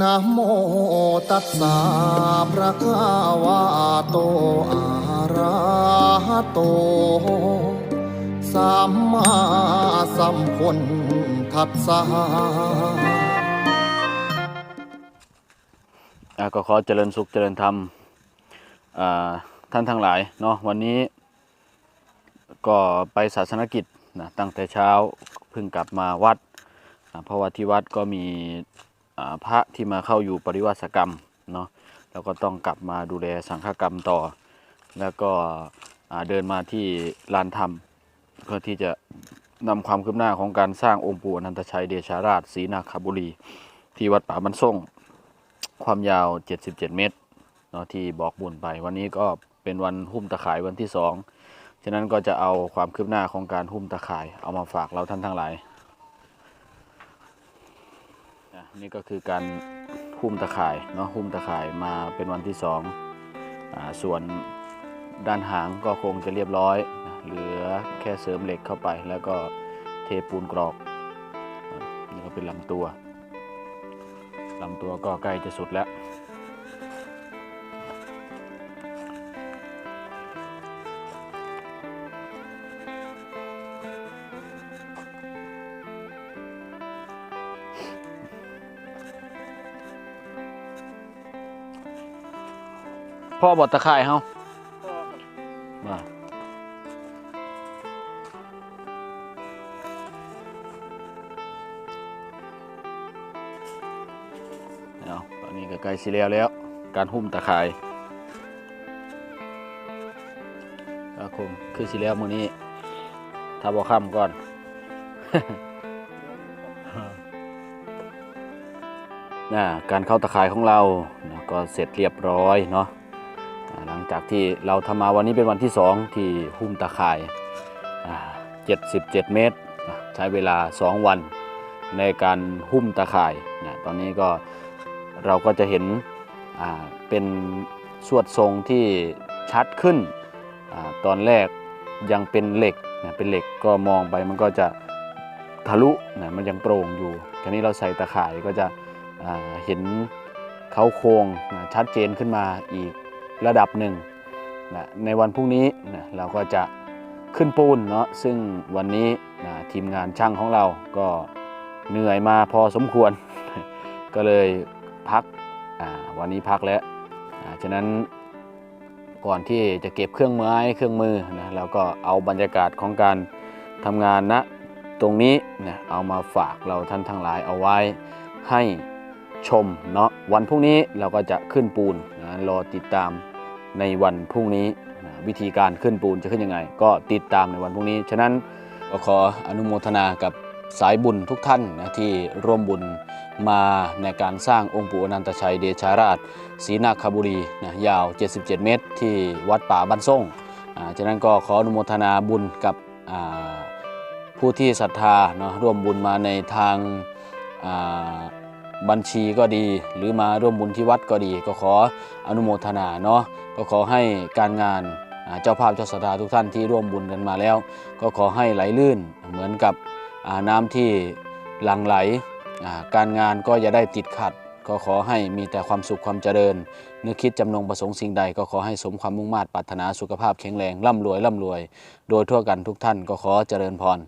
นะโมตัสสะภะคะวะโตอะระหะโต สัมมาสัมพุทธัสสะอะก็ขอเจริญสุขเจริญธรรมอ่าท่านทั้งหลายเนาะวันนี้ก็ไปศาสนกิจนะตั้งแต่เช้าเพิ่งกลับมาวัด เพราะว่าที่วัดก็มี พระที่มาเข้าอยู่ปริวาสกรรมเนาะแล้วก็ต้องกลับมาดูแลสังฆกรรมต่อ แล้วก็เดินมาที่ลานธรรม เพื่อที่จะนำความคืบหน้าของการสร้างองค์ปู่อนันตชัยเดชาราชศรีนาคบุรี ที่วัดป่าบันส่งความยาว 77 เมตรเนาะที่บอกบุญไป วันนี้ก็เป็นวันหุ้มตะข่ายวันที่สองฉะนั้นก็จะเอาความคืบหน้าของการหุ้มตะข่ายเอามาฝากเราท่านทั้งหลายอะ นี่ก็คือการหุ้มตะข่ายเนาะหุ้มตะข่ายมาเป็นวันที่สองอาส่วนด้านหางก็คงจะเรียบร้อย เหลือแค่เสริมเหล็กเข้าไปแล้วก็เทปูนกรอกนี่ก็เป็นลำตัวลำตัวก็ใกล้จะสุดแล้ว พ่อบดตะไคร่เฮามาเอาตอนนี้ก็ใกล้สิแล้วแล้ว การหุ้มตะข่ายก็คงคือสิแล้วมื้อนี้ถ้าบ่ค่ำก่อนนะการเข้าตะข่ายของเรานะก็เสร็จเรียบร้อยเนาะอ่า หลังจากที่เราทำมาวันนี้เป็นวันที่สองที่หุ้มตะข่าย 77 เมตร ใช้เวลา 2 วันในการหุ้มตะข่ายนะตอนนี้ก็เราก็จะเห็นเป็นสวดทรงที่ชัดขึ้นอตอนแรกยังเป็นเหล็กนะเป็นเหล็กก็มองไปมันก็จะทะลุนะมันยังโปร่งอยู่คราวนี้เราใส่ตะข่ายก็จะเห็นเขาโครงนะชัดเจนขึ้นมาอีก ระดับหนึ่งนะในวันพรุ่งนี้นะเราก็จะขึ้นปูนเนาะซึ่งวันนี้นะทีมงานช่างของเราก็เหนื่อยมาพอสมควร ก็เลยพักวันนี้พักแล้วฉะนั้นก่อนที่จะเก็บเครื่องไม้เครื่องมือนะเราก็เอาบรรยากาศของการทำงานณตรงนี้นะเอามาฝากเราท่านทั้งหลายเอาไว้ให้ชมเนาะวันพรุ่งนี้เราก็จะขึ้นปูนนะรอติดตาม ในวันพรุ่งนี้วิธีการขึ้นปูนจะขึ้นยังไง ก็ติดตามในวันพรุ่งนี้ ฉะนั้นก็ขออนุโมทนากับสายบุญทุกท่านนะที่ร่วมบุญมาในการสร้างองค์ปู่อนันตชัยเดชาราชศรีนาคบุรีนะยาว 77 เมตร ที่วัดป่าบ้านส่งฉะนั้นก็ขออนุโมทนาบุญกับผู้ที่ศรัทธาเนาะร่วมบุญมาในทางอ่า บัญชีก็ดี หรือมาร่วมบุญที่วัดก็ดี ก็ขออนุโมทนาเนาะก็ขอให้การงานเจ้าภาพเจ้าสถาทุกท่านที่ร่วมบุญกันมาแล้ว ก็ขอให้ไหลลื่นเหมือนกับน้ำที่หลั่งไหล การงานก็อย่าได้ติดขัด ก็ขอให้มีแต่ความสุขความเจริญ นึกคิดจำนงประสงค์สิ่งใด ก็ขอให้สมความมุ่งมา่ปรารถนาสุขภาพแข็งแรงร่ำรวยร่ำรวย โดยทั่วกันทุกท่านก็ขอเจริญพร